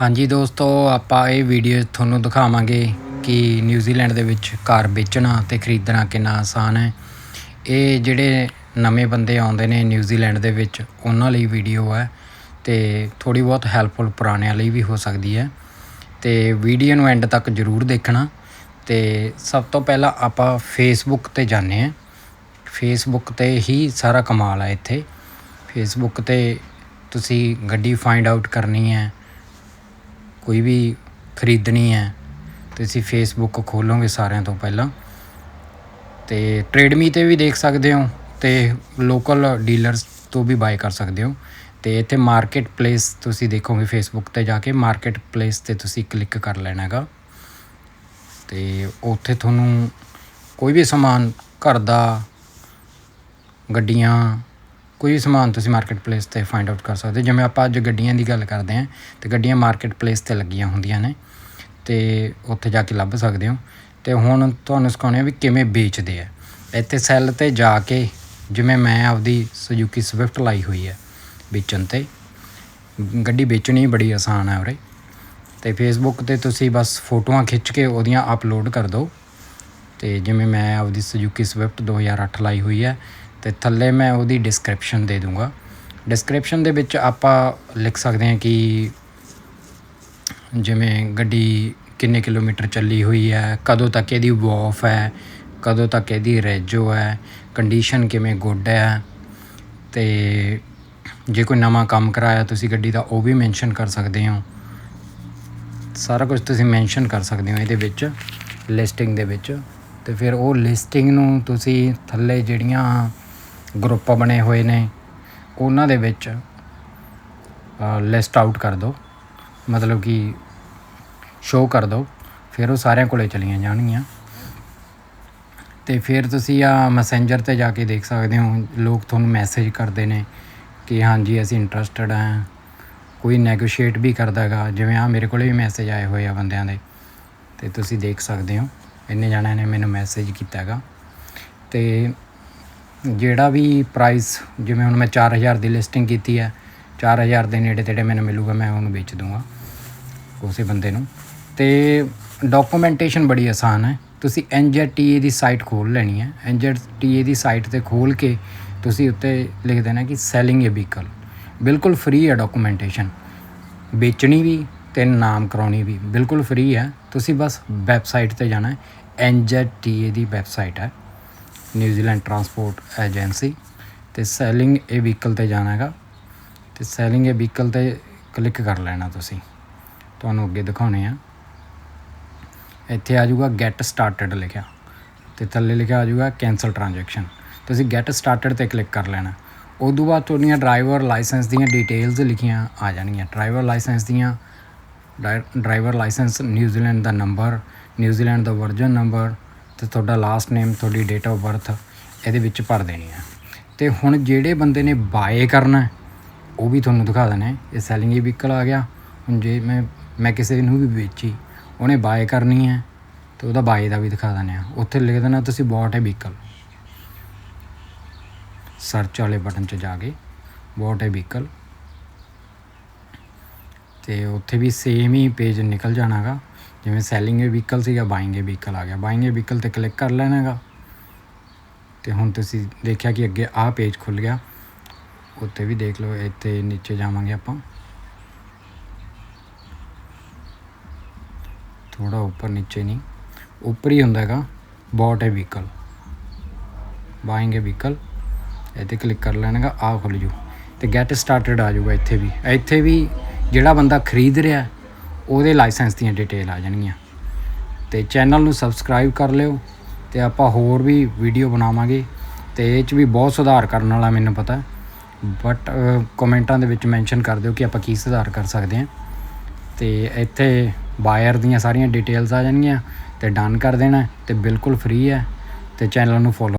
ਹਾਂਜੀ ਦੋਸਤੋ, ਆਪਾਂ ਇਹ ਵੀਡੀਓ ਤੁਹਾਨੂੰ ਦਿਖਾਵਾਂਗੇ ਕਿ ਨਿਊਜ਼ੀਲੈਂਡ ਦੇ ਵਿੱਚ ਘਰ ਵੇਚਣਾ ਤੇ ਖਰੀਦਣਾ ਕਿੰਨਾ ਆਸਾਨ ਹੈ। ਇਹ ਜਿਹੜੇ ਨਵੇਂ ਬੰਦੇ ਆਉਂਦੇ ਨੇ ਨਿਊਜ਼ੀਲੈਂਡ ਦੇ ਵਿੱਚ, ਉਹਨਾਂ ਲਈ ਵੀਡੀਓ ਹੈ ਤੇ ਥੋੜੀ ਬਹੁਤ ਹੈਲਪਫੁਲ ਪੁਰਾਣਿਆਂ ਲਈ ਵੀ ਹੋ ਸਕਦੀ ਹੈ। ਤੇ ਵੀਡੀਓ ਨੂੰ ਐਂਡ ਤੱਕ ਜ਼ਰੂਰ ਦੇਖਣਾ। ਤੇ ਸਭ ਤੋਂ ਪਹਿਲਾਂ ਆਪਾਂ ਫੇਸਬੁੱਕ ਤੇ ਜਾਂਦੇ ਹਾਂ। ਫੇਸਬੁੱਕ ਤੇ ਹੀ ਸਾਰਾ ਕਮਾਲ ਹੈ ਇੱਥੇ। ਫੇਸਬੁੱਕ ਤੇ ਤੁਸੀਂ ਗੱਡੀ ਫਾਈਂਡ ਆਊਟ ਕਰਨੀ ਹੈ। ਕੋਈ ਵੀ ਖਰੀਦਣੀ ਹੈ ਤੁਸੀਂ ਫੇਸਬੁੱਕ ਖੋਲੋਗੇ ਸਾਰਿਆਂ ਤੋਂ ਪਹਿਲਾਂ। ਤੇ ਟ੍ਰੇਡਮੀ ਤੇ ਵੀ ਦੇਖ ਸਕਦੇ ਹੋ, ਤੇ ਲੋਕਲ ਡੀਲਰਸ ਤੋਂ ਵੀ ਬਾਈ ਕਰ ਸਕਦੇ ਹੋ। ਤੇ ਇੱਥੇ ਮਾਰਕੀਟ ਪਲੇਸ ਤੁਸੀਂ ਦੇਖੋਗੇ ਫੇਸਬੁੱਕ ਤੇ ਜਾ ਕੇ ਮਾਰਕੀਟ ਪਲੇਸ ਤੇ ਤੁਸੀਂ ਕਲਿੱਕ ਕਰ ਲੈਣਾ ਹੈਗਾ। ਤੇ ਉੱਥੇ ਤੁਹਾਨੂੰ ਕੋਈ ਵੀ ਸਮਾਨ, ਘਰ ਦਾ, ਗੱਡੀਆਂ ਕੋਈ ਵੀ ਸਮਾਨ ਤੁਸੀਂ ਮਾਰਕੀਟ ਪਲੇਸ ਤੇ ਫਾਈਂਡ ਆਊਟ ਕਰ ਸਕਦੇ ਹੋ। ਜਿਵੇਂ ਆਪਾਂ ਅੱਜ ਗੱਡੀਆਂ ਦੀ ਗੱਲ ਕਰਦੇ ਹਾਂ, ਤੇ ਗੱਡੀਆਂ ਮਾਰਕੀਟ ਪਲੇਸ ਤੇ ਲੱਗੀਆਂ ਹੁੰਦੀਆਂ ਨੇ, ਤੇ ਉੱਥੇ ਜਾ ਕੇ ਲੱਭ ਸਕਦੇ ਹੋ। ਤੇ ਹੁਣ ਤੁਹਾਨੂੰ ਸਿਖਾਉਂਦੇ ਆ ਵੀ ਕਿਵੇਂ ਵੇਚਦੇ ਆ। ਇੱਥੇ ਸੈੱਲ ਤੇ ਜਾ ਕੇ ਜਿਵੇਂ ਮੈਂ ਆਪਦੀ ਸੁਜ਼ੂਕੀ ਸਵਿਫਟ ਲਾਈ ਹੋਈ ਹੈ ਵੇਚਣ ਤੇ। ਗੱਡੀ ਵੇਚਣੀ ਬੜੀ ਆਸਾਨ ਹੈ ਉਰੇ। ਤੇ ਫੇਸਬੁੱਕ ਤੇ ਤੁਸੀਂ ਬਸ ਫੋਟੋਆਂ ਖਿੱਚ ਕੇ ਉਹਦੀਆਂ ਅਪਲੋਡ ਕਰ ਦਿਓ। ਤੇ ਜਿਵੇਂ ਮੈਂ ਆਪਦੀ ਸੁਜ਼ੂਕੀ ਸਵਿਫਟ 2008 ਲਾਈ ਹੋਈ ਹੈ ਤੇ ਥੱਲੇ ਮੈਂ ਉਹਦੀ ਡਿਸਕ੍ਰਿਪਸ਼ਨ ਦੇ ਦੂੰਗਾ। ਡਿਸਕ੍ਰਿਪਸ਼ਨ ਦੇ ਵਿੱਚ ਆਪਾਂ ਲਿਖ ਸਕਦੇ ਹਾਂ ਕਿ ਜਿਵੇਂ ਗੱਡੀ ਕਿੰਨੇ ਕਿਲੋਮੀਟਰ ਚੱਲੀ ਹੋਈ ਹੈ, ਕਦੋਂ ਤੱਕ ਇਹਦੀ ਵਾਫ ਹੈ, ਕਦੋਂ ਤੱਕ ਇਹਦੀ ਰੈਜੋ ਹੈ ਕੰਡੀਸ਼ਨ ਕਿਵੇਂ ਗੁੱਡ ਹੈ, ਤੇ ਜੇ ਕੋਈ ਨਵਾਂ ਕੰਮ ਕਰਾਇਆ ਤੁਸੀਂ ਗੱਡੀ ਦਾ ਉਹ ਵੀ ਮੈਂਸ਼ਨ ਕਰ ਸਕਦੇ ਹੋ। ਸਾਰਾ ਕੁਝ ਤੁਸੀਂ ਮੈਂਸ਼ਨ ਕਰ ਸਕਦੇ ਹੋ ਇਹਦੇ ਵਿੱਚ ਲਿਸਟਿੰਗ ਦੇ ਵਿੱਚ। ਤੇ ਫਿਰ ਉਹ ਲਿਸਟਿੰਗ ਨੂੰ ਤੁਸੀਂ ਥੱਲੇ ਜਿਹੜੀਆਂ ਗਰੁੱਪ ਬਣੇ ਹੋਏ ਨੇ, ਉਹਨਾਂ ਦੇ ਵਿੱਚ ਲਿਸਟ ਆਊਟ ਕਰ ਦਿਓ। ਮਤਲਬ ਕਿ ਸ਼ੋਅ ਕਰ ਦਿਓ, ਫਿਰ ਉਹ ਸਾਰਿਆਂ ਕੋਲੇ ਚਲੀਆਂ ਜਾਣਗੀਆਂ। ਤੇ ਫਿਰ ਤੁਸੀਂ ਆ ਮੈਸੇਂਜਰ ਤੇ ਜਾ ਕੇ ਦੇਖ ਸਕਦੇ ਹੋ, ਲੋਕ ਤੁਹਾਨੂੰ ਮੈਸੇਜ ਕਰਦੇ ਨੇ ਕਿ ਹਾਂਜੀ, ਅਸੀਂ ਇੰਟਰਸਟਿਡ ਹਾਂ। ਕੋਈ ਨੈਗੋਸ਼ੀਏਟ ਵੀ ਕਰਦਾ ਹੈਗਾ ਜਿਵੇਂ ਆ ਮੇਰੇ ਕੋਲੇ ਵੀ ਮੈਸੇਜ ਆਏ ਹੋਏ ਆ ਬੰਦਿਆਂ ਦੇ। ਤੇ ਤੁਸੀਂ ਦੇਖ ਸਕਦੇ ਹੋ, ਇੰਨੇ ਜਣਿਆਂ ਨੇ ਮੈਨੂੰ ਮੈਸੇਜ ਕੀਤਾ ਹੈਗਾ ਤੇ ਜਿਹੜਾ ਵੀ ਪ੍ਰਾਈਸ ਜਿਵੇਂ ਹੁਣ ਮੈਂ 4000 ਦੀ ਲਿਸਟਿੰਗ ਕੀਤੀ ਹੈ 4000 ਦੇ ਨੇੜੇ ਤੇੜੇ ਮੈਨੂੰ ਮਿਲੂਗਾ, ਮੈਂ ਉਹਨੂੰ ਵੇਚ ਦੂੰਗਾ ਉਸੇ ਬੰਦੇ ਨੂੰ। ਤੇ ਡਾਕੂਮੈਂਟੇਸ਼ਨ ਬੜੀ ਆਸਾਨ ਹੈ। ਤੁਸੀਂ NZTA ਦੀ ਸਾਈਟ ਖੋਲ ਲੈਣੀ ਹੈ। NZTA ਦੀ ਸਾਈਟ ਤੇ ਖੋਲ ਕੇ ਤੁਸੀਂ ਉੱਤੇ ਲਿਖ ਦੇਣਾ ਕਿ ਸੈਲਿੰਗ ਏ ਵਹੀਕਲ ਬਿਲਕੁਲ ਫ੍ਰੀ ਹੈ ਡਾਕੂਮੈਂਟੇਸ਼ਨ ਵੇਚਣੀ ਵੀ ਤੇ ਨਾਮ ਕਰਾਉਣੀ ਵੀ ਬਿਲਕੁਲ ਫ੍ਰੀ ਹੈ। ਤੁਸੀਂ ਬਸ ਵੈਬਸਾਈਟ ਤੇ ਜਾਣਾ ਹੈ। NZTA ਦੀ ਵੈਬਸਾਈਟ ਹੈ। ਨਿਊਜ਼ੀਲੈਂਡ ਟਰਾਂਸਪੋਰਟ ਏਜੰਸੀ ਤੇ ਸੈਲਿੰਗ ਇਹ ਵਹੀਕਲ ਤੇ ਜਾਣਾ ਹੈਗਾ। ਤੇ ਸੈਲਿੰਗ ਇਹ ਵਹੀਕਲ ਤੇ ਕਲਿੱਕ ਕਰ ਲੈਣਾ ਤੁਸੀਂ। ਤੁਹਾਨੂੰ ਅੱਗੇ ਦਿਖਾਉਣੇ ਆ। ਇੱਥੇ ਆ ਜਾਊਗਾ ਗੈਟ ਸਟਾਰਟਡ ਲਿਖਿਆ। ਤੇ ਥੱਲੇ ਲਿਖਿਆ ਆ ਜਾਊਗਾ ਕੈਂਸਲ ਟ੍ਰਾਂਜੈਕਸ਼ਨ ਤੁਸੀਂ ਗੈਟ ਸਟਾਰਟਡ ਤੇ ਕਲਿੱਕ ਕਰ ਲੈਣਾ। ਉਦੋਂ ਬਾਅਦ ਤੁਹਾਡੀਆਂ ਡਰਾਈਵਰ ਲਾਇਸੈਂਸ ਦੀਆਂ ਡਿਟੇਲਸ ਲਿਖੀਆਂ ਆ ਜਾਣਗੀਆਂ। ਡਰਾਈਵਰ ਲਾਇਸੈਂਸ ਦੀਆਂ ਡਰਾਈਵਰ ਲਾਇਸੈਂਸ ਨਿਊਜ਼ੀਲੈਂਡ ਦਾ ਨੰਬਰ ਨਿਊਜ਼ੀਲੈਂਡ ਦਾ ਵਰਜਨ ਨੰਬਰ ਤੇ ਤੁਹਾਡਾ ਲਾਸਟ ਨੇਮ ਤੁਹਾਡੀ ਡੇਟ ਆਫ ਬਰਥ ਇਹਦੇ ਵਿੱਚ ਭਰ ਦੇਣੀ ਹੈ ਤੇ ਹੁਣ ਜਿਹੜੇ ਬੰਦੇ ਨੇ ਬਾਏ ਕਰਨਾ ਉਹ ਵੀ ਤੁਹਾਨੂੰ ਦਿਖਾ ਦੇਣਾ ਇਹ ਸੈਲਿੰਗ ਹੀ ਵਹੀਕਲ ਆ ਗਿਆ। ਹੁਣ ਜੇ ਮੈਂ ਮੈਂ ਕਿਸੇ ਨੂੰ ਵੀ ਵੇਚੀ, ਉਹਨੇ ਬਾਏ ਕਰਨੀ ਹੈ, ਤੇ ਉਹਦਾ ਬਾਏ ਦਾ ਵੀ ਦਿਖਾ ਦਿੰਦੇ ਆ ਉੱਥੇ ਲਿਖ ਦੇਣਾ ਤੁਸੀਂ ਬੋਟ ਹੈ ਵਹੀਕਲ ਸਰਚ ਵਾਲੇ ਬਟਨ 'ਚ ਜਾ ਕੇ ਬੋਟ ਹੈ ਵਹੀਕਲ ਤੇ ਉੱਥੇ ਵੀ ਸੇਮ ਹੀ ਪੇਜ ਨਿਕਲ ਜਾਣਾਗਾ। ਜਿਵੇਂ ਸੈਲਿੰਗ ਹੈ ਵਹੀਕਲ ਸੀਗਾ ਬਾਇੰਗ ਏ ਵਹੀਕਲ ਆ ਗਿਆ। ਬਾਇੰਗ ਹੈ ਵਹੀਕਲ ਤੇ ਕਲਿੱਕ ਕਰ ਲੈਣਾਗਾ ਤੇ ਹੁਣ ਤੁਸੀਂ ਦੇਖਿਆ ਕਿ ਅੱਗੇ ਆਹ ਪੇਜ ਖੁੱਲ ਗਿਆ। ਉੱਤੇ ਵੀ ਦੇਖ ਲਓ, ਇੱਥੇ ਨੀਚੇ ਜਾਵਾਂਗੇ ਆਪਾਂ। ਥੋੜਾ ਉੱਪਰ ਨੀਚੇ ਨਹੀਂ, ਉੱਪਰ ਹੀ ਹੁੰਦਾ ਹੈਗਾ ਬੋਟ ਹੈ ਵਹੀਕਲ ਬਾਇੰਗ ਹੈ ਵਹੀਕਲ ਇੱਥੇ ਕਲਿੱਕ ਕਰ ਲੈਣਾਗਾ ਆਹ ਖੁੱਲ ਜੂ। ਤੇ ਗੈਟ ਸਟਾਰਟਡ ਆ ਜਾਊਗਾ ਇੱਥੇ ਵੀ। ਇੱਥੇ ਵੀ ਜਿਹੜਾ ਬੰਦਾ ਖਰੀਦ ਰਿਹਾ ਉਹਦੇ ਲਾਇਸੈਂਸ ਦੀਆਂ ਡਿਟੇਲ ਆ ਜਾਣਗੀਆਂ। ਤੇ ਚੈਨਲ ਨੂੰ ਸਬਸਕ੍ਰਾਈਬ ਕਰ ਲਿਓ ਤੇ ਆਪਾਂ ਹੋਰ ਵੀ ਵੀਡੀਓ ਬਣਾਵਾਂਗੇ। ਤੇ ਇਹ 'ਚ ਵੀ ਬਹੁਤ ਸੁਧਾਰ ਕਰਨ ਵਾਲਾ ਮੈਨੂੰ ਪਤਾ। ਬਟ ਕਮੈਂਟਾਂ ਦੇ ਵਿੱਚ ਮੈਂਸ਼ਨ ਕਰ ਦਿਓ ਕਿ ਆਪਾਂ ਕੀ ਸੁਧਾਰ ਕਰ ਸਕਦੇ ਹਾਂ। ਤੇ ਇੱਥੇ ਬਾਇਰ ਦੀਆਂ ਸਾਰੀਆਂ ਡਿਟੇਲਸ ਆ ਜਾਣਗੀਆਂ ਤੇ ਡਨ ਕਰ ਦੇਣਾ ਤੇ ਬਿਲਕੁਲ ਫ੍ਰੀ ਹੈ। ਤੇ ਚੈਨਲ ਨੂੰ ਫੋਲੋ